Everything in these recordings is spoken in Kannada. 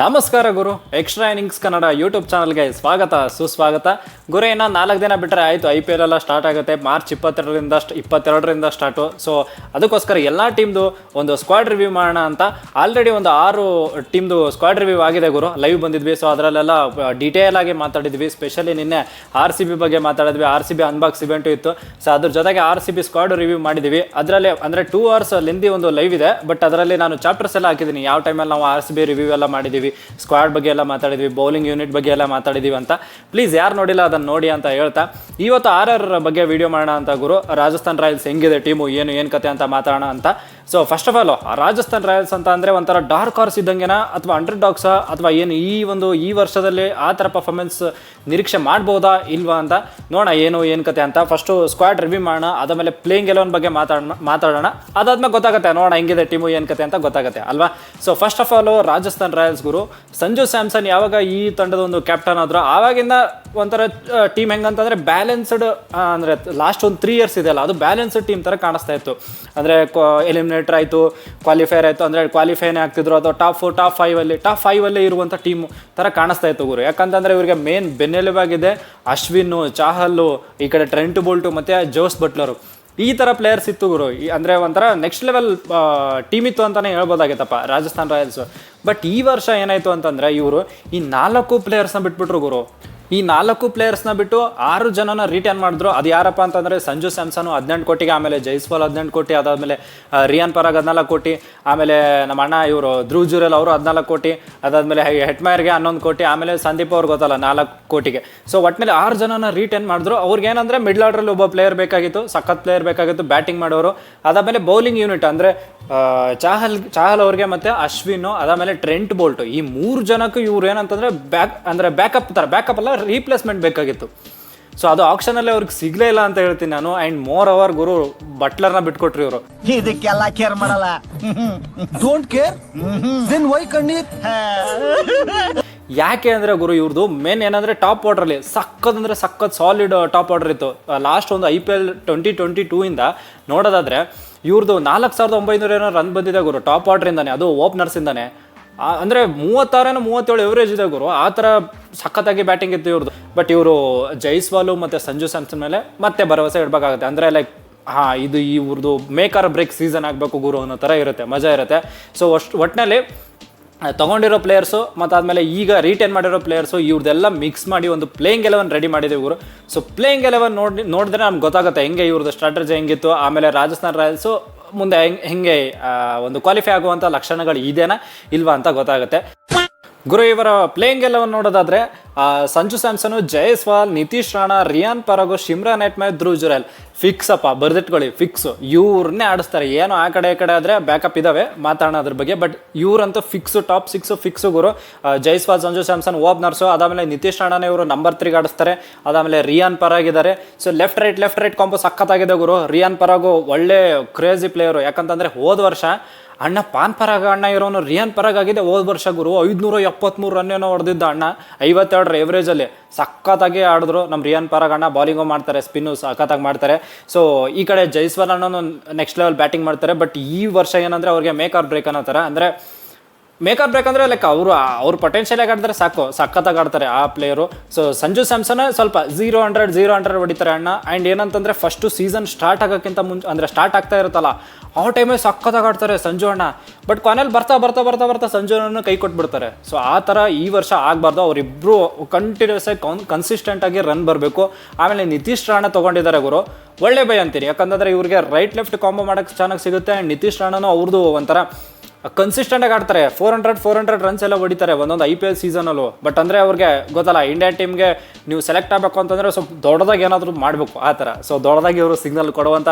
ನಮಸ್ಕಾರ ಗುರು. ಎಕ್ಸ್ಟ್ರಾ ಇನ್ನಿಂಗ್ಸ್ ಕನ್ನಡ ಯೂಟ್ಯೂಬ್ ಚಾನಲ್ಗೆ ಸ್ವಾಗತ, ಸುಸ್ವಾಗತ. ಗುರು, ಇನ್ನು ನಾಲ್ಕು ದಿನ ಬಿಟ್ಟರೆ ಆಯಿತು. ಐ ಪಿ ಎಲ್ ಎಲ್ಲ ಸ್ಟಾರ್ಟ್ ಆಗುತ್ತೆ. ಮಾರ್ಚ್ ಇಪ್ಪತ್ತೆರಡರಿಂದ ಇಪ್ಪತ್ತೆರಡರಿಂದ ಸ್ಟಾರ್ಟು ಸೊ ಅದಕ್ಕೋಸ್ಕರ ಎಲ್ಲ ಟೀಮ್ದು ಒಂದು ಸ್ಕ್ವಾಡ್ ರಿವ್ಯೂ ಮಾಡೋಣ ಅಂತ. ಆಲ್ರೆಡಿ ಒಂದು ಆರು ಟೀಮ್ದು ಸ್ಕ್ವಾಡ್ ರಿವ್ಯೂ ಆಗಿದೆ ಗುರು. ಲೈವ್ ಬಂದಿದ್ವಿ. ಸೊ ಅದರಲ್ಲೆಲ್ಲ ಡೀಟೇಲ್ ಆಗಿ ಮಾತಾಡಿದ್ವಿ. ಸ್ಪೆಷಲಿ ನಿನ್ನೆ ಆರ್ ಸಿ ಬಿ ಬಗ್ಗೆ ಮಾತಾಡಿದ್ವಿ. R C B unbox event ಇತ್ತು. ಸೊ ಅದ್ರ ಜೊತೆಗೆ R C B squad review ಮಾಡಿದ್ವಿ. ಅದರಲ್ಲಿ, ಅಂದರೆ ಟೂ ಅವರ್ಸ್ ಲೆಂದಿ ಒಂದು ಲೈವ್ ಇದೆ. ಬಟ್ ಅದರಲ್ಲಿ ನಾನು ಚಾಪ್ಟರ್ಸ್ ಎಲ್ಲ ಹಾಕಿದ್ದೀನಿ. ಯಾವ ಟೈಮಲ್ಲಿ ನಾವು ಆರ್ ಸಿ ಬಿ ರಿವ್ಯೂ ಎಲ್ಲ ಮಾಡಿದ್ದೀವಿ. ಸ್ಕ್ವಾಡ್ ಬಗ್ಗೆ ಎಲ್ಲ ಮಾತಾಡಿದ್ವಿ ಬೌಲಿಂಗ್ ಯೂನಿಟ್ ಬಗ್ಗೆ ಎಲ್ಲ ಮಾತಾಡಿದ್ವಿ ಅಂತ. ಪ್ಲೀಸ್ ಯಾರು ನೋಡಿಲ್ಲ ಅದನ್ನು ನೋಡಿ ಅಂತ ಹೇಳ್ತಾ, ಇವತ್ತು ಆರ್ ಬಗ್ಗೆ ವಿಡಿಯೋ ಮಾಡೋಣ ಅಂತ ಗುರು. ರಾಜಸ್ಥಾನ್ ರಾಯಲ್ಸ್ ಹೆಂಗಿದೆ ಟೀಮು ಏನು ಏನು ಕತೆ ಅಂತ ಮಾತಾಡೋಣ ಅಂತ. So first of all Rajasthan royals ಅಂತ ಅಂದರೆ ಒಂಥರ ಡಾರ್ಕ್ ಹಾರ್ಸ್ ಇದ್ದಂಗೆನಾ? ಅಥವಾ ಅಂಡರ್ ಡಾಗ್ಸಾ ಅಥವಾ ಏನು ಈ ಒಂದು ಈ ವರ್ಷದಲ್ಲಿ ಆ ಥರ ಪರ್ಫಾರ್ಮೆನ್ಸ್ ನಿರೀಕ್ಷೆ ಮಾಡ್ಬೋದಾ ಇಲ್ವಾ ಅಂತ ನೋಡೋಣ, ಏನು ಏನು ಕತೆ ಅಂತ. ಫಸ್ಟು ಸ್ಕ್ವಾಡ್ ರಿವ್ಯೂ ಮಾಡೋಣ, ಅದಾದಮೇಲೆ ಪ್ಲೇಯಿಂಗ್ ಎಲೆವನ್ ಬಗ್ಗೆ ಮಾತಾಡೋಣ ಮಾತಾಡೋಣ. ಅದಾದ್ಮೇಲೆ ಗೊತ್ತಾಗುತ್ತೆ, ನೋಡೋಣ ಹೆಂಗಿದೆ ಟೀಮು ಏನು ಕತೆ ಅಂತ ಗೊತ್ತಾಗುತ್ತೆ, ಅಲ್ವಾ? So first of all Rajasthan Royals ಗುರು, ಸಂಜು ಸ್ಯಾಮ್ಸನ್ ಯಾವಾಗ ಈ ತಂಡದ ಒಂದು ಕ್ಯಾಪ್ಟನ್ ಆದ್ರೂ, ಆವಾಗಿಂದ ಒಂಥರ ಟೀಮ್ ಹೆಂಗಂತಂದ್ರೆ ಬ್ಯಾಲೆನ್ಸ್ಡ್ ಅಂದರೆ ಲಾಸ್ಟ್ ಒಂದು ತ್ರೀ ಇಯರ್ಸ್ ಇದೆಯಲ್ಲ, ಅದು ಬ್ಯಾಲೆನ್ಸ್ಡ್ ಟೀಮ್ ಥರ ಕಾಣಿಸ್ತಾ ಇತ್ತು. ಅಂದರೆ ಎಲಿಮಿನೇಟರ್ ಆಯಿತು ಕ್ವಾಲಿಫೈರ್ ಆಯಿತು, ಅಂದರೆ ಕ್ವಾಲಿಫೈನೇ ಆಗ್ತಿದ್ರು ಅಥವಾ ಟಾಪ್ ಫೋರ್ ಟಾಪ್ ಫೈವಲ್ಲಿ ಟಾಪ್ ಫೈವಲ್ಲೇ ಇರುವಂಥ ಟೀಮ್ ಥರ ಕಾಣಿಸ್ತಾ ಇತ್ತು ಗುರು. ಯಾಕಂತಂದರೆ ಇವರಿಗೆ ಮೇನ್ ಬೆನ್ನೆಲುಬಾಗಿದೆ, ಅಶ್ವಿನ್ನು, ಚಾಹಲ್ಲು, ಈ ಕಡೆ ಟ್ರೆಂಟ್ ಬೋಲ್ಟು ಮತ್ತು ಜೋಸ್ ಬಟ್ಲರು ಈ ಥರ ಪ್ಲೇಯರ್ಸ್ ಇತ್ತು ಗುರು. ಅಂದರೆ ಒಂಥರ ನೆಕ್ಸ್ಟ್ ಲೆವೆಲ್ ಟೀಮ್ ಇತ್ತು ಅಂತಲೇ ಹೇಳ್ಬೋದಾಗಿತ್ತಪ್ಪ, ರಾಜಸ್ಥಾನ್ ರಾಯಲ್ಸ್. ಬಟ್ ಈ ವರ್ಷ ಏನಾಯಿತು ಅಂತಂದರೆ ಇವರು ಈ ನಾಲ್ಕು ಪ್ಲೇಯರ್ಸ್ನ ಬಿಟ್ಬಿಟ್ರು ಗುರು. ಈ ನಾಲ್ಕು ಪ್ಲೇಯರ್ಸ್ನ ಬಿಟ್ಟು ಆರು ಜನನ ರಿಟರ್ನ್ ಮಾಡಿದ್ರು. ಅದು ಯಾರಪ್ಪ ಅಂತಂದರೆ ಸಂಜು ಸ್ಯಾಮ್ಸನ್ ಹದಿನೆಂಟು ಕೋಟಿಗೆ ಆಮೇಲೆ ಜೈಸ್ವಾಲ್ ಹದಿನೆಂಟು ಕೋಟಿ, ಅದಾದಮೇಲೆ ರಿಯಾನ್ ಪರಾಗ್ ಹದಿನಾಲ್ಕು ಕೋಟಿ, ಆಮೇಲೆ ನಮ್ಮ ಅಣ್ಣ ಇವರು ಧ್ರುವ್ ಜುರೇಲ್ ಅವರು ಹದಿನಾಲ್ಕು ಕೋಟಿ, ಅದಾದಮೇಲೆ ಹೆಟ್ಮಯರ್ಗೆ ಹನ್ನೊಂದು ಕೋಟಿ, ಆಮೇಲೆ ಸಂದೀಪ್ ಅವ್ರಿಗೆ ಗೊತ್ತಲ್ಲ ನಾಲ್ಕು ಕೋಟಿಗೆ ಸೊ ಒಟ್ಟಿನಲ್ಲಿ ಆರು ಜನನ ರಿಟರ್ನ್ ಮಾಡಿದ್ರು. ಅವ್ರಿಗೆ ಏನಂದ್ರೆ ಮಿಡ್ಲ್ ಆರ್ಡ್ರಲ್ಲಿ ಒಬ್ಬ ಪ್ಲೇಯರ್ ಬೇಕಾಗಿತ್ತು, ಸಖತ್ ಪ್ಲೇಯರ್ ಬೇಕಾಗಿತ್ತು ಬ್ಯಾಟಿಂಗ್ ಮಾಡೋರು. ಅದಾದಮೇಲೆ ಬೌಲಿಂಗ್ ಯೂನಿಟ್ ಅಂದರೆ ಚಾಹಲ್ ಚಾಹಲ್ ಅವ್ರಿಗೆ ಮತ್ತೆ ಅಶ್ವಿನ್, ಅದಾದಮೇಲೆ ಟ್ರೆಂಟ್ ಬೋಲ್ಟ್ ಈ ಮೂರು ಜನಕ್ಕೂ ಇವ್ರು ಏನಂತಂದ್ರೆ ಬ್ಯಾಕ್ ಅಂದ್ರೆ ಬ್ಯಾಕಪ್ ಥರ ಬ್ಯಾಕಪ್ ಅಲ್ಲ ರೀಪ್ಲೇಸ್ಮೆಂಟ್ ಬೇಕಾಗಿತ್ತು. ಸೊ ಅದು ಆಪ್ಷನಲ್ಲಿ ಅವ್ರಿಗೆ ಸಿಗ್ಲೇ ಇಲ್ಲ ಅಂತ ಹೇಳ್ತೀನಿ ನಾನು. ಆ್ಯಂಡ್ ಮೋರ್ ಅವರ್ ಗುರು ಬಟ್ಲರ್ನ ಬಿಟ್ಕೊಟ್ರಿ ಇವರು. ಇದಕ್ಕೆಲ್ಲ ಕೇರ್ ಮಾಡಲ್ಲ. ಡೋಂಟ್ ಕೇರ್ ವೈ ಕಣ್ಣೀರ್? ಯಾಕೆ ಅಂದರೆ ಗುರು ಇವ್ರದ್ದು ಮೇನ್ ಏನಂದರೆ ಟಾಪ್ ಆರ್ಡ್ರಲ್ಲಿ ಸಕ್ಕತ್ ಅಂದರೆ ಸಕ್ಕತ್ ಸಾಲಿಡ್ ಟಾಪ್ ಆರ್ಡರ್ ಇತ್ತು. ಲಾಸ್ಟ್ ಒಂದು I P L twenty twenty two ಇಂದ ನೋಡೋದಾದ್ರೆ ಇವ್ರದ್ದು ನಾಲ್ಕು ಸಾವಿರದ ಒಂಬೈನೂರ ಏನೋ ರನ್ ಬಂದಿದೆ ಗುರು ಟಾಪ್ ಆರ್ಡ್ರಿಂದಾನೆ ಅದು ಓಪನರ್ಸಿಂದಾನೆ ಇಂದಾನೆ. ಅಂದ್ರೆ ಮೂವತ್ತಾರೇನೋ ಮೂವತ್ತೇಳು ಎವರೇಜ್ ಇದೆ ಗುರು, ಆ ಥರ ಸಖತ್ತಾಗಿ ಬ್ಯಾಟಿಂಗ್ ಇತ್ತು ಇವ್ರದ್ದು ಬಟ್ ಇವರು ಜೈಸ್ವಾಲು ಮತ್ತು ಸಂಜು ಸ್ಯಾಮ್ಸನ್ ಮೇಲೆ ಮತ್ತೆ ಭರವಸೆ ಇಡಬೇಕಾಗುತ್ತೆ. ಅಂದರೆ ಲೈಕ್ ಹಾಂ, ಇದು ಇವ್ರದ್ದು ಮೇಕರ್ ಬ್ರೇಕ್ ಸೀಸನ್ ಆಗಬೇಕು ಗುರು ಅನ್ನೋ ಥರ ಇರುತ್ತೆ, ಮಜಾ ಇರುತ್ತೆ. ಸೊ ಅಷ್ಟು ಒಟ್ಟಿನಲ್ಲಿ ತಗೊಂಡಿರೋ ಪ್ಲೇಯರ್ಸು ಮತ್ತು ಆದಮೇಲೆ ಈಗ ರಿಟೈನ್ ಮಾಡಿರೋ ಪ್ಲೇಯರ್ಸು ಇವ್ರದ್ದೆಲ್ಲ ಮಿಕ್ಸ್ ಮಾಡಿ ಒಂದು ಪ್ಲೇಯಿಂಗ್ ಎಲೆವನ್ ರೆಡಿ ಮಾಡಿದ್ದೀವಿ ಇವರು. ಸೊ ಪ್ಲೇಯಿಂಗ್ ಎಲೆವನ್ ನೋಡಿ, ನೋಡಿದ್ರೆ ನಮ್ಗೆ ಗೊತ್ತಾಗುತ್ತೆ ಹೆಂಗೆ ಇವ್ರದ್ದು ಸ್ಟ್ರಾಟಜಿ ಹೆಂಗಿತ್ತು, ಆಮೇಲೆ ರಾಜಸ್ಥಾನ್ ರಾಯಲ್ಸು ಮುಂದೆ ಹೆಂಗೆ ಹೆಂಗೆ ಒಂದು ಕ್ವಾಲಿಫೈ ಆಗುವಂಥ ಲಕ್ಷಣಗಳು ಇದೇನಾ, ಇಲ್ವಾ ಅಂತ ಗೊತ್ತಾಗುತ್ತೆ. ಗುರು, ಇವರ ಪ್ಲೇಯಿಂಗ್ ಎಲ್ಲವನ್ನು ನೋಡೋದಾದ್ರೆ Sanju Samson, Jaiswal, Nitish Rana, Riyan Parag Shimron Hetmyer Dhruv Jurel fix ಅಪ್ಪ ಬರ್ದಿಟ್ಕೊಳ್ಳಿ ಫಿಕ್ಸ್ ಇವ್ರನ್ನೇ ಆಡಿಸ್ತಾರೆ. ಏನೋ ಆ ಕಡೆ ಈ ಕಡೆ ಆದರೆ ಬ್ಯಾಕಪ್ ಇದಾವೆ, ಮಾತಾಡೋಣ ಅದ್ರ ಬಗ್ಗೆ. ಬಟ್ ಇವ್ರಂತೂ ಫಿಕ್ಸು ಟಾಪ್ ಸಿಕ್ಸು ಫಿಕ್ಸು ಗುರು. ಜೈಸ್ವಾಲ್, ಸಂಜು ಸ್ಯಾಮ್ಸನ್ ಓಪ್ನರ್ಸು ಅದಾದಮೇಲೆ ನಿತೀಶ್ ರಾಣಾನೇ ಇವರು ನಂಬರ್ ತ್ರೀಗೆ ಆಡಿಸ್ತಾರೆ. ಅದಾದಮೇಲೆ ರಿಯಾನ್ ಪರಾಗ್ ಇದ್ದಾರೆ so left right left right combo ಸಖತ್ತಾಗಿದೆ ಗುರು. ರಿಯಾನ್ ಪರಾಗು ಒಳ್ಳೆ ಕ್ರೇಜಿ ಪ್ಲೇಯರು ಯಾಕಂತಂದರೆ ಹೋದ ವರ್ಷ ಅಣ್ಣ ಪಾನ್ ಪರಾಗ ಅಣ್ಣ ಇರೋನು ರಿಯಾನ್ ಪರಾಗ್ ಆಗಿದೆ ಹೋದ ವರ್ಷ ಗುರು. ಐದುನೂರ ಎಪ್ಪತ್ತ್ಮೂರು ರನ್ ಏನೋ ಹೊಡೆದಿದ್ದ ಅಣ್ಣ. ಐವತ್ತೆರಡರ ಎವರೇಜಲ್ಲಿ ಸಖತ್ತಾಗಿ ಆಡಿದ್ರು. ನಮ್ಮ ರಿಯಾನ್ ಪರಾಗ್ ಅಣ್ಣ ಬಾಲಿಂಗು ಮಾಡ್ತಾರೆ ಸ್ಪಿನ್ನು ಸಖತ್ತಾಗಿ ಮಾಡ್ತಾರೆ. ಸೊ ಈ ಕಡೆ ಜೈಸ್ವಾಲ್ ಅನ್ನೋನು ನೆಕ್ಸ್ಟ್ ಲೆವೆಲ್ ಬ್ಯಾಟಿಂಗ್ ಮಾಡ್ತಾರೆ. ಬಟ್ ಈ ವರ್ಷ ಏನಂದ್ರೆ ಅವ್ರಿಗೆ ಮೇಕ್ ಆರ್ ಬ್ರೇಕ್ ಅನ್ನೋ ಥರ. ಅಂದರೆ ಮೇಕಪ್ ಬೇಕಂದ್ರೆ ಲೈಕ್ ಅವರು, ಅವ್ರ ಪೊಟೆನ್ಷಿಯಲ್ ಆಗಿ ಆಡಿದ್ರೆ ಸಾಕು. ಸಖತ್ತಾಗಿ ಆಡ್ತಾರೆ ಆ ಪ್ಲೇಯರು ಸೊ ಸಂಜು ಸ್ಯಾಮ್ಸನ್ ಸ್ವಲ್ಪ ಝೀರೋ ಹಂಡ್ರೆಡ್ ಝೀರೋ ಹಂಡ್ರೆಡ್ ಹೊಡಿತಾರೆ ಅಣ್ಣ. ಆ್ಯಂಡ್ ಏನಂತಂದ್ರೆ ಫಸ್ಟು ಸೀಸನ್ ಸ್ಟಾರ್ಟ್ ಆಗೋಕ್ಕಿಂತ ಮುಂಚೆ, ಅಂದರೆ ಸ್ಟಾರ್ಟ್ ಆಗ್ತಾ ಇರುತ್ತಲ್ಲ, ಆ ಟೈಮೇ ಸಖತ್ತಾಗಿ ಆಡ್ತಾರೆ ಸಂಜು ಅಣ್ಣ. ಬಟ್ ಕೊನೆಯಲ್ಲಿ ಬರ್ತಾ ಬರ್ತಾ ಬರ್ತಾ ಬರ್ತಾ ಸಂಜುನನ್ನು ಕೈ ಕೊಟ್ಬಿಡ್ತಾರೆ. ಸೊ ಆ ಥರ ಈ ವರ್ಷ ಆಗಬಾರ್ದು. ಅವರಿಬ್ಬರು ಕಂಟಿನ್ಯೂಸ್ ಆಗಿ ಕನ್ ಕನ್ಸಿಸ್ಟೆಂಟ್ ಆಗಿ ರನ್ ಬರಬೇಕು. ಆಮೇಲೆ ನಿತೀಶ್ ರಾಣ ತೊಗೊಂಡಿದ್ದಾರೆ ಗುರು. ಒಳ್ಳೆ ಬೈ ಅಂತೀರಿ. ಯಾಕಂತಂದ್ರೆ ಇವ್ರಿಗೆ ರೈಟ್ ಲೆಫ್ಟ್ ಕಾಂಬೋ ಮಾಡೋಕ್ಕೆ ಚೆನ್ನಾಗಿ ಸಿಗುತ್ತೆ. ಆ್ಯಂಡ್ ನಿತೀಶ್ ರಾಣನು ಅವ್ರದ್ದು ಒಂಥರ ಕನ್ಸಿಸ್ಟೆಂಟ್ ಆಗಿ ಆಡ್ತಾರೆ. Four hundred four hundred runs ಎಲ್ಲ ಹೊಡಿತಾರೆ ಒಂದೊಂದು ಐ ಪಿ ಎಲ್ ಸೀಸನಲ್ಲೂ ಬಟ್ ಅಂದರೆ ಅವ್ರಿಗೆ ಗೊತ್ತಲ್ಲ ಇಂಡಿಯಾ ಟೀಮ್ಗೆ ನೀವು ಸೆಲೆಕ್ಟ್ ಆಗಬೇಕು ಅಂತಂದರೆ ಸ್ವಲ್ಪ ದೊಡ್ಡದಾಗಿ ಏನಾದರೂ ಮಾಡಬೇಕು ಆ ಥರ. ಸೊ ದೊಡ್ಡದಾಗಿ ಇವರು ಸಿಗ್ನಲ್ ಕೊಡುವಂಥ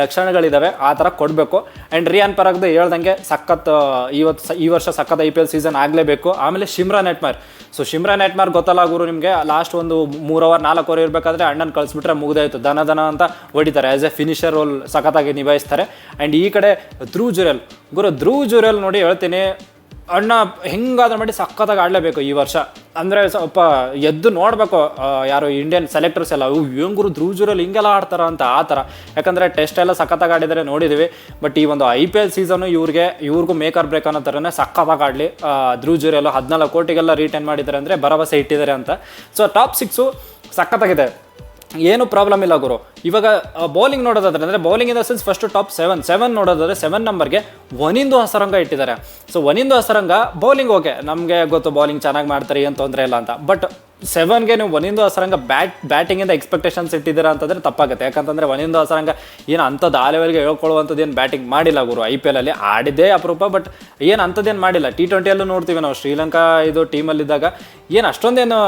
ಲಕ್ಷಣಗಳಿದ್ದಾವೆ ಆ ಥರ ಕೊಡಬೇಕು. ಆ್ಯಂಡ್ ರಿಯಾನ್ ಪರಾಗ್ದು ಹೇಳ್ದಂಗೆ ಸಖತ್ ಇವತ್ತು ಈ ವರ್ಷ ಸಖತ್ ಐ ಪಿ ಎಲ್ ಸೀಸನ್ ಆಗಲೇಬೇಕು. ಆಮೇಲೆ ಶಿಮ್ರಾ ನೆಟ್ಮಾರ್. ಸೊ ಶಿಮ್ರಾ ನೆಟ್ಮಾರ್ ಗೊತ್ತಲ್ಲ ಗುರು ನಿಮಗೆ ಲಾಸ್ಟ್ ಒಂದು ಮೂರು ಅವರ್ ನಾಲ್ಕು ಅವರ್ ಇರಬೇಕಾದ್ರೆ ಅಣ್ಣನ ಕಳಿಸ್ಬಿಟ್ರೆ ಮುಗ್ದಾಯ್ತು ದನ ದನ ಅಂತ ಹೊಡಿತಾರೆ. ಆ್ಯಸ್ ಎ ಫಿನಿಷರ್ ರೋಲ್ ಸಖತ್ತಾಗಿ ನಿಭಾಯಿಸ್ತಾರೆ. ಆ್ಯಂಡ್ ಈ ಕಡೆ ಧ್ರುವ್ ಜುರೆಲ್. ಗುರು, ಧ್ರುವ್ ಜುರೆಲ್ ನೋಡಿ ಹೇಳ್ತೀನಿ. ಅಣ್ಣ ಹೆಂಗಾದ್ರೂ ಮಾಡಿ ಸಖತ್ತಾಗಿ ಆಡಲೇಬೇಕು ಈ ವರ್ಷ. ಅಂದರೆ ಸ್ವಲ್ಪ ಎದ್ದು ನೋಡಬೇಕು ಯಾರು ಇಂಡಿಯನ್ ಸೆಲೆಕ್ಟರ್ಸ್ ಎಲ್ಲ ಹೆಂಗರು ಧ್ರುವಜೂರಲ್ಲಿ ಹಿಂಗೆಲ್ಲ ಆಡ್ತಾರ? ಅಂತ ಆ ಥರ. ಯಾಕಂದರೆ ಟೆಸ್ಟ್ ಎಲ್ಲ ಸಖತ್ತಾಗಿ ಆಡಿದರೆ ನೋಡಿದ್ದೀವಿ ಬಟ್ ಈ ಒಂದು ಐ ಪಿ ಎಲ್ ಸೀಸನು ಇವ್ರಿಗೆ, ಇವ್ರಿಗೂ ಮೇಕರ್ ಬ್ರೇಕ್ ಅನ್ನೋ ಥರನೇ ಸಖತ್ತಾಗಿ ಆಡಲಿ. ಧ್ರುವಜೂರಿ ಎಲ್ಲ ಹದಿನಾಲ್ಕು ಕೋಟಿಗೆಲ್ಲ ರಿಟರ್ನ್ ಮಾಡಿದ್ದಾರೆ ಅಂದರೆ ಭರವಸೆ ಇಟ್ಟಿದ್ದಾರೆ ಅಂತ. ಸೊ ಟಾಪ್ ಸಿಕ್ಸು ಸಖತ್ತಾಗಿದೆ. ಏನು ಪ್ರಾಬ್ಲಮ್ ಇಲ್ಲ ಗುರು. ಇವಾಗ ಬೌಲಿಂಗ್ ನೋಡೋದಾದ್ರೆ, ಅಂದರೆ bowling in the sense first top seven seven ನೋಡೋದಾದ್ರೆ ಸೆವೆನ್ ನಂಬರ್ಗೆ ಒನಿಂದು ಹಸರಂಗ ಇಟ್ಟಿದ್ದಾರೆ. So Wanindu Hasaranga bowling okay ನಮಗೆ ಗೊತ್ತು ಬೌಲಿಂಗ್ ಚೆನ್ನಾಗಿ ಮಾಡ್ತಾರೆ, ಏನು ತೊಂದರೆ ಇಲ್ಲ ಅಂತ. ಬಟ್ ಸೆವೆನ್ಗೆ ನೀವು ಒನಿಂದು ಹಸರಂಗ ಬ್ಯಾಟ್, ಬ್ಯಾಟಿಂಗಿಂದ ಎಕ್ಸ್ಪೆಕ್ಟೇಷನ್ಸ್ ಇಟ್ಟಿದ್ದೀರಾ ಅಂತಂದರೆ ತಪ್ಪಾಗುತ್ತೆ. ಯಾಕಂತಂದರೆ ಒನಿಂದು ಹಸರಂಗ ಏನು ಅಂಥದ್ದು ಆ ಲೆವೆಲ್ಗೆ ಹೇಳ್ಕೊಳ್ಳುವಂಥದ್ದು ಏನು ಬ್ಯಾಟಿಂಗ್ ಮಾಡಿಲ್ಲ ಗುರು. ಐ ಪಿ ಎಲಲ್ಲಿ ಆಡಿದ್ದೇ ಅಪರೂಪ ಬಟ್ ಏನು ಅಂಥದ್ದೇನು ಮಾಡಿಲ್ಲ. ಟಿ ಟ್ವೆಂಟಿಯಲ್ಲೂ ನೋಡ್ತೀವಿ ನಾವು. ಶ್ರೀಲಂಕಾ ಇದು ಟೀಮಲ್ಲಿದ್ದಾಗ ಏನು ಅಷ್ಟೊಂದೇನು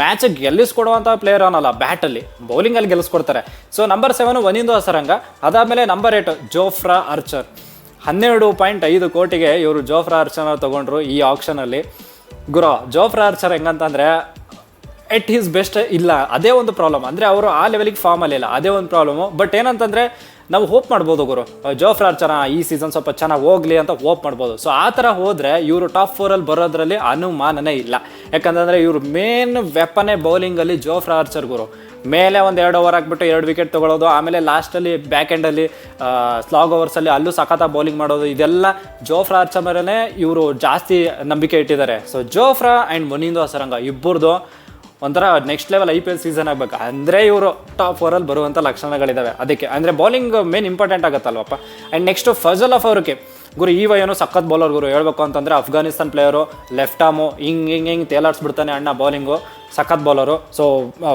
ಮ್ಯಾಚ್ ಗೆಲ್ಲಿಸ್ಕೊಡುವಂಥ ಪ್ಲೇಯರ್ ಅನ್ನಲ್ಲ ಬ್ಯಾಟಲ್ಲಿ ಬೌಲಿಂಗಲ್ಲಿ ಗೆಲ್ಲಿಸ್ಕೊಡ್ತಾರೆ. So number seven Wanindu Hasaranga ಅದಾದಮೇಲೆ ನಂಬರ್ ಏಟ್ ಜೋಫ್ರಾ ಅರ್ಚರ್ ಹನ್ನೆರಡು ಪಾಯಿಂಟ್ ಐದು ಕೋಟಿಗೆ ಇವರು ಜೋಫ್ರಾ ಅರ್ಚನ ತೊಗೊಂಡ್ರು ಈ ಆಪ್ಷನಲ್ಲಿ ಗುರು ಜೋಫ್ರಾ ಆರ್ಚರ್ ಹೆಂಗಂತಂದರೆ ಎಟ್ ಈಸ್ ಬೆಸ್ಟ್ ಇಲ್ಲ, ಅದೇ ಒಂದು ಪ್ರಾಬ್ಲಮ್ ಅಂದರೆ ಅವರು ಆ ಲೆವೆಲಿಗೆ ಫಾರ್ಮಲ್ಲಿ ಇಲ್ಲ ಅದೇ ಒಂದು ಪ್ರಾಬ್ಲಮು ಬಟ್ ಏನಂತಂದರೆ ನಾವು ಹೋಪ್ ಮಾಡ್ಬೋದು ಗುರು. ಜೋಫ್ರಾ ಆರ್ಚರ್ ಈ ಸೀಸನ್ ಸ್ವಲ್ಪ ಚೆನ್ನಾಗಿ ಹೋಗ್ಲಿ ಅಂತ ಹೋಪ್ ಮಾಡ್ಬೋದು. ಸೊ ಆ ಥರ ಹೋದರೆ ಇವರು ಟಾಪ್ ಫೋರಲ್ಲಿ ಬರೋದ್ರಲ್ಲಿ ಅನುಮಾನನೇ ಇಲ್ಲ. ಯಾಕಂತಂದರೆ ಇವರು ಮೇನ್ ವೆಪನೇ ಬೌಲಿಂಗಲ್ಲಿ ಜೋಫ್ರಾ ಆರ್ಚರ್ ಗುರು. ಮೇಲೆ ಒಂದು ಎರಡು ಓವರ್ ಹಾಕ್ಬಿಟ್ಟು ಎರಡು ವಿಕೆಟ್ ತೊಗೊಳೋದು, ಆಮೇಲೆ ಲಾಸ್ಟಲ್ಲಿ ಬ್ಯಾಕ್ ಎಂಡಲ್ಲಿ ಸ್ಲಾಗ್ ಓವರ್ಸಲ್ಲಿ ಅಲ್ಲೂ ಸಖತ ಬೌಲಿಂಗ್ ಮಾಡೋದು, ಇದೆಲ್ಲ ಜೋಫ್ರಾ ಆರ್ಚರ್ ಮೇಲೇ ಇವರು ಜಾಸ್ತಿ ನಂಬಿಕೆ ಇಟ್ಟಿದ್ದಾರೆ. ಸೊ ಜೋಫ್ರಾ ಆ್ಯಂಡ್ ಮುನಿಂದು ಸರಂಗ ಇಬ್ಬರದು ಒಂಥರ next level I P L season ಆಗಬೇಕು. ಅಂದರೆ ಇವರು ಟಾಪ್ ಫೋರಲ್ಲಿ ಬರುವಂಥ ಲಕ್ಷಣಗಳಿದ್ದಾವೆ ಅದಕ್ಕೆ, ಅಂದರೆ ಬೌಲಿಂಗ್ ಮೇನ್ ಇಂಪಾರ್ಟೆಂಟ್ ಆಗುತ್ತಲ್ವಪ್ಪ? ಆ್ಯಂಡ್ ನೆಕ್ಸ್ಟು ಫಜಲ್ ಆಫ್ ಅವ್ರಿಗೆ ಗುರು ಈ ವಯನು ಸಖತ್ ಬೌಲರ್ ಗುರು. ಹೇಳಬೇಕು ಅಂತಂದರೆ ಅಫ್ಘಾನಿಸ್ತಾನ್ ಪ್ಲೇಯರು ಲೆಫ್ಟ್ ಆಮು ಹಿಂಗೆ ಹಿಂಗೆ ಹಿಂಗೆ ತೇಲಾಡ್ಸ್ಬಿಡ್ತಾನೆ ಅಣ್ಣ ಬೌಲಿಂಗು ಸಖತ್ ಬೌಲರು ಸೊ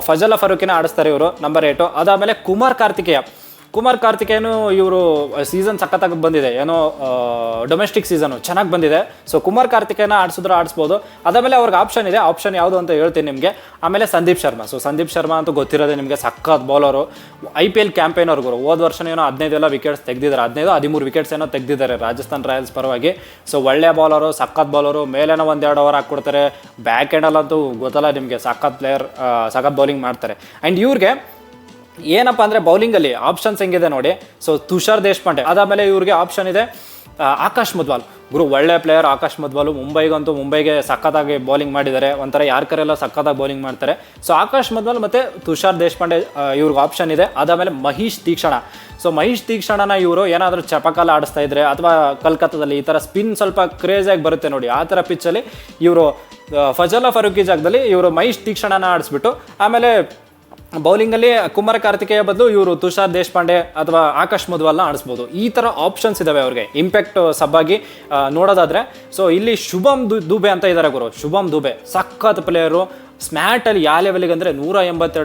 ಫಜಲ್ ಫರೂಕಿನ ಆಡಿಸ್ತಾರೆ ಇವರು ನಂಬರ್ ಏಟು ಅದಾದಮೇಲೆ ಕುಮಾರ್ ಕಾರ್ತಿಕೇಯ. ಕುಮಾರ್ ಕಾರ್ತಿಕೇಯನು ಇವರು ಸೀಸನ್ ಸಖತ್ತಾಗಿ ಬಂದಿದೆ. ಏನೋ ಡೊಮೆಸ್ಟಿಕ್ ಸೀಸನು ಚೆನ್ನಾಗಿ ಬಂದಿದೆ. ಸೊ ಕುಮಾರ್ ಕಾರ್ತಿಕೇಯನ ಆಡಿಸಿದ್ರೆ ಆಡಿಸ್ಬೋದು. ಅದಾದಮೇಲೆ ಅವ್ರಿಗೆ ಆಪ್ಷನ್ ಇದೆ. ಆಪ್ಷನ್ ಯಾವುದು ಅಂತ ಹೇಳ್ತೀನಿ ನಿಮಗೆ. ಆಮೇಲೆ ಸಂದೀಪ್ ಶರ್ಮಾ. ಸೊ ಸಂದೀಪ್ ಶರ್ಮಾ ಅಂತೂ ಗೊತ್ತಿರೋದೇ ನಿಮಗೆ ಸಖತ್ bowler I P L campaign ಅವ್ರಿಗೂ ಹೋದ ವರ್ಷ ಏನೋ ಹದಿನೈದು ಎಲ್ಲ ವಿಕೆಟ್ಸ್ ತೆಗೆದಿದ್ದಾರೆ. ಹದಿನೈದು, ಹದಿಮೂರು ವಿಕೆಟ್ಸ್ ಏನೋ ತೆಗೆದಿದ್ದಾರೆ ರಾಜಸ್ಥಾನ್ ರಾಯಲ್ಸ್ ಪರವಾಗಿ. ಸೊ ಒಳ್ಳೆ ಬೌಲರು ಸಖತ್ ಬೌಲರು ಮೇಲೇನೋ ಒಂದೆರಡು ಓವರ್ ಹಾಕ್ಕೊಡ್ತಾರೆ. ಬ್ಯಾಕ್ ಎಂಡಲ್ಲಂತೂ ಗೊತ್ತಲ್ಲ ನಿಮಗೆ ಸಖತ್ ಪ್ಲೇಯರ್ ಸಖತ್ ಬೌಲಿಂಗ್ ಮಾಡ್ತಾರೆ. ಆ್ಯಂಡ್ ಇವ್ರಿಗೆ ಏನಪ್ಪ ಅಂದರೆ ಬೌಲಿಂಗಲ್ಲಿ ಆಪ್ಷನ್ಸ್ ಹೆಂಗಿದೆ ನೋಡಿ. ಸೊ ತುಷಾರ್ ದೇಶಪಾಂಡೆ. ಅದಾದಮೇಲೆ ಇವ್ರಿಗೆ ಆಪ್ಷನ್ ಇದೆ ಆಕಾಶ್ ಮುದ್ವಾಲ್. ಗುರು, ಒಳ್ಳೆ ಪ್ಲೇಯರ್ ಆಕಾಶ್ ಮುದ್ವಾಲ್. ಮುಂಬೈಗಂತೂ ಮುಂಬೈಗೆ ಸಖತ್ತಾಗಿ ಬೌಲಿಂಗ್ ಮಾಡಿದ್ದಾರೆ. ಒಂಥರ ಯಾರ ಕರೆಲ್ಲ ಸಖತ್ತಾಗಿ ಬೌಲಿಂಗ್ ಮಾಡ್ತಾರೆ. ಸೊ ಆಕಾಶ್ ಮುದ್ವಾಲ್ ಮತ್ತು ತುಷಾರ್ ದೇಶಪಾಂಡೆ ಇವ್ರಿಗೆ ಆಪ್ಷನ್ ಇದೆ. ಅದಾದಮೇಲೆ ಮಹೇಶ್ ತೀಕ್ಷಣ ಸೊ ಮಹೇಶ್ ತೀಕ್ಷಣನ ಇವರು ಏನಾದರೂ ಚಪಕಾಲ ಆಡಿಸ್ತಾ ಇದ್ರೆ ಅಥವಾ ಕಲ್ಕತ್ತಾದಲ್ಲಿ ಈ ಥರ ಸ್ಪಿನ್ ಸ್ವಲ್ಪ ಕ್ರೇಜಿಯಾಗಿ ಬರುತ್ತೆ ನೋಡಿ, ಆ ಥರ ಪಿಚ್ಚಲ್ಲಿ ಇವರು ಫಜಲ ಫರೂಕಿ ಜಾಗದಲ್ಲಿ ಇವರು ಮಹೇಶ್ ತೀಕ್ಷಣನ ಆಡಿಸ್ಬಿಟ್ಟು, ಆಮೇಲೆ ಬೌಲಿಂಗಲ್ಲಿ ಕುಮಾರ ಕಾರ್ತಿಕೇಯ ಬದಲು ಇವರು ತುಷಾರ್ ದೇಶಪಾಂಡೆ ಅಥವಾ ಆಕಾಶ್ ಮಧುವಲ್ನ ಆಡಿಸ್ಬೋದು. ಈ ಥರ ಆಪ್ಷನ್ಸ್ ಇದಾವೆ ಅವ್ರಿಗೆ. ಇಂಪ್ಯಾಕ್ಟ್ ಸಬ್ಬಾಗಿ ನೋಡೋದಾದರೆ ಸೊ ಇಲ್ಲಿ ಶುಭಮ್ ದುಬೆ ಅಂತ ಇದ್ದಾರೆ ಗುರು. ಶುಭಮ್ ದುಬೆ. ಸಖತ್ ಪ್ಲೇಯರು ಸ್ಮ್ಯಾಟಲ್ಲಿ ಯಾವ ಲೆವೆಲಿಗೆ ಅಂದರೆ ನೂರ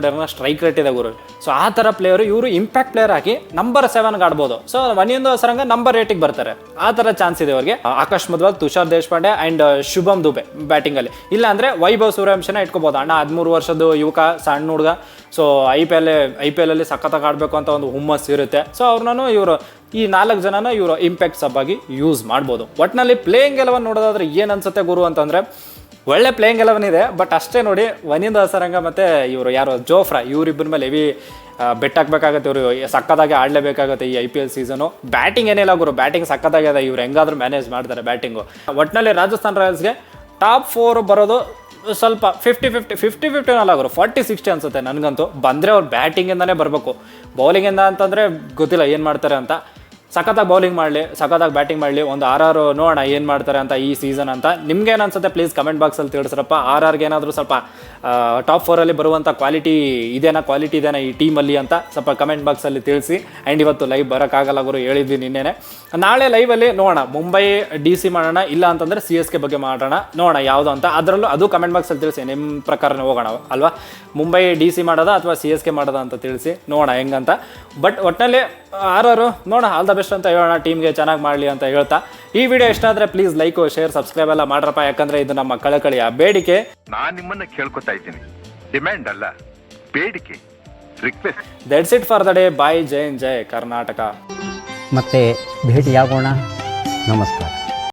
ರನ್ನ ಸ್ಟ್ರೈಕ್ ರೇಟ್ ಇದೆ ಗುರು. ಸೊ ಆ ಥರ ಪ್ಲೇಯರು ಇವರು ಇಂಪ್ಯಾಕ್ಟ್ ಪ್ಲೇಯರ್ ಆಗಿ ನಂಬರ್ ಸೆವೆನ್ಗೆ ಆಡ್ಬೋದು. ಸೊ ಒಂದೊಂದು ಸರಂಗ ನಂಬರ್ ಏಟಿಗೆ ಬರ್ತಾರೆ. ಆ ಥರ ಚಾನ್ಸ್ ಇದೆ ಅವ್ರಿಗೆ. ಆಕಾಶ್ ಮಧ್ವಾಲ್, ತುಷಾರ್ ದೇಶಪಾಂಡೆ ಆ್ಯಂಡ್ ಶುಭಮ್ ದುಬೆ ಬ್ಯಾಟಿಂಗಲ್ಲಿ ಇಲ್ಲ ಅಂದರೆ ವೈಭವ್ ಸೂರ್ಯವಂಶನ ಇಟ್ಕೋಬೋದು. ಅಣ್ಣ ಹದಿಮೂರು ವರ್ಷದ ಯುವಕ, ಸಣ್ಣ ಹುಡುಗ. So I P L I P ಎಲಲ್ಲಿ ಸಖತ್ತಾಗಿ ಆಡಬೇಕು ಅಂತ ಒಂದು ಹುಮ್ಮಸ್ ಇರುತ್ತೆ. ಸೊ ಅವ್ರನ್ನೂ ಇವರು, ಈ ನಾಲ್ಕು ಜನನ ಇವರು ಇಂಪ್ಯಾಕ್ಟ್ ಸಬ್ಬಾಗಿ ಯೂಸ್ ಮಾಡ್ಬೋದು. ಒಟ್ಟಿನಲ್ಲಿ ಪ್ಲೇಯಿಂಗ್ ಎಲ್ಲವನ್ನು ನೋಡೋದಾದ್ರೆ ಏನು ಅನ್ಸುತ್ತೆ ಗುರು ಅಂತಂದರೆ ಒಳ್ಳೆ ಪ್ಲೇಯಿಂಗ್ ಎಲೆವನ್ ಇದೆ ಬಟ್ ಅಷ್ಟೇ ನೋಡಿ, ವನಿಂದ ಹಸರಂಗ ಮತ್ತೆ ಇವರು ಯಾರು ಜೋಫ್ರಾ ಇವರಿಬ್ಬರ ಮೇಲೆ ಹೆವಿ ಬೆಟ್ ಹಾಕಬೇಕಾಗತ್ತೆ ಇವರು. ಸಕ್ಕದಾಗಿ ಆಡಲೇಬೇಕಾಗುತ್ತೆ ಈ I P L season batting ಏನಿಲ್ಲ ಗುರು ಬ್ಯಾಟಿಂಗ್ ಸಕ್ಕತ್ತಾಗಿದೆ ಇವ್ರು ಹೆಂಗಾದ್ರೂ ಮ್ಯಾನೇಜ್ ಮಾಡ್ತಾರೆ ಬ್ಯಾಟಿಂಗು ಒಟ್ಟಿನಲ್ಲಿ ರಾಜಸ್ಥಾನ್ ರಾಯಲ್ಸ್ಗೆ ಟಾಪ್ ಫೋರ್ ಬರೋದು ಸ್ವಲ್ಪ ಫಿಫ್ಟಿ ಫಿಫ್ಟಿ ಫಿಫ್ಟಿ ಅಲ್ಲ ಗುರು ಫಾರ್ಟಿ ಸಿಕ್ಸ್ಟಿ ಅನ್ಸುತ್ತೆ ನನಗಂತೂ. ಬಂದರೆ ಅವ್ರು ಬ್ಯಾಟಿಂಗಿಂದನೇ ಬರಬೇಕು. ಬೌಲಿಂಗಿಂದ ಅಂತಂದರೆ ಗೊತ್ತಿಲ್ಲ ಏನು ಮಾಡ್ತಾರೆ ಅಂತ. ಸಖತ್ತಾಗಿ ಬೌಲಿಂಗ್ ಮಾಡಲಿ, ಸಖತ್ತಾಗಿ ಬ್ಯಾಟಿಂಗ್ ಮಾಡಲಿ, ಒಂದು ಆರ್ ಆರು ನೋಡೋಣ ಏನು ಮಾಡ್ತಾರೆ ಅಂತ ಈ ಸೀಸನ್ ಅಂತ. ನಿಮ್ಗೆ ಏನು ಅನ್ಸುತ್ತೆ? ಪ್ಲೀಸ್ ಕಮೆಂಟ್ ಬಾಕ್ಸಲ್ಲಿ ತಿಳಿಸ್ರಪ್ಪ. ಆರ್ ಆರ್ಗೆ ಏನಾದರೂ ಸ್ವಲ್ಪ ಟಾಪ್ ಫೋರಲ್ಲಿ ಬರುವಂಥ ಕ್ವಾಲಿಟಿ ಇದೇನಾ? ಕ್ವಾಲಿಟಿ ಇದೇನಾ ಈ ಟೀಮಲ್ಲಿ ಅಂತ ಸ್ವಲ್ಪ ಕಮೆಂಟ್ ಬಾಕ್ಸಲ್ಲಿ ತಿಳಿಸಿ. ಆ್ಯಂಡ್ ಇವತ್ತು ಲೈವ್ ಬರೋಕ್ಕಾಗಲ್ಲ ಗುರು, ಹೇಳಿದ್ವಿ ನಿನ್ನೆ ನಾಳೆ ಲೈವಲ್ಲಿ ನೋಡೋಣ. ಮುಂಬೈ ಡಿ ಸಿ ಮಾಡೋಣ, ಇಲ್ಲ ಅಂತಂದರೆ ಸಿ ಎಸ್ ಕೆ ಬಗ್ಗೆ ಮಾಡೋಣ, ನೋಡೋಣ ಯಾವುದು ಅಂತ. ಅದರಲ್ಲೂ ಅದು ಕಮೆಂಟ್ ಬಾಕ್ಸಲ್ಲಿ ತಿಳಿಸಿ. ನಿಮ್ಮ ಪ್ರಕಾರನೇ ಹೋಗೋಣ, ಅಲ್ವಾ? ಮುಂಬೈ ಡಿ ಸಿ ಮಾಡೋದಾ ಅಥವಾ ಸಿ ಎಸ್ ಕೆ ಮಾಡೋದಾ ಅಂತ ತಿಳಿಸಿ, ನೋಡೋಣ ಹೆಂಗಂತ. ಬಟ್ ಒಟ್ಟಿನಲ್ಲಿ ಆರು ನೋಡೋಣ ಆಲ್ ದ ಬೆಸ್ಟ್ ಅಂತ ಹೇಳೋಣ ಟೀಮ್ಗೆ ಚೆನ್ನಾಗಿ ಮಾಡಲಿ ಅಂತ ಹೇಳ್ತಾ. ಈ ವಿಡಿಯೋ ಇಷ್ಟ ಆದರೆ ಪ್ಲೀಸ್ ಲೈಕು ಶೇರ್ ಸಬ್ಸ್ಕ್ರೈಬ್ ಎಲ್ಲ ಮಾಡ್ರಪ್ಪ. ಯಾಕಂದ್ರೆ ಇದು ನಮ್ಮ ಕಳಕಳಿಯ ಬೇಡಿಕೆ. ನಾನು ನಿಮ್ಮನ್ನ ಕೇಳ್ಕೊತಾ ಇದ್ದೀನಿ. ಡಿಮ್ಯಾಂಡ್ ಅಲ್ಲ ಬೇಡಿಕೆ request that's it for the day bye Jain ಜೈ ಕರ್ನಾಟಕ. ಮತ್ತೆ ಭೇಟಿಯಾಗೋಣ. ನಮಸ್ಕಾರ.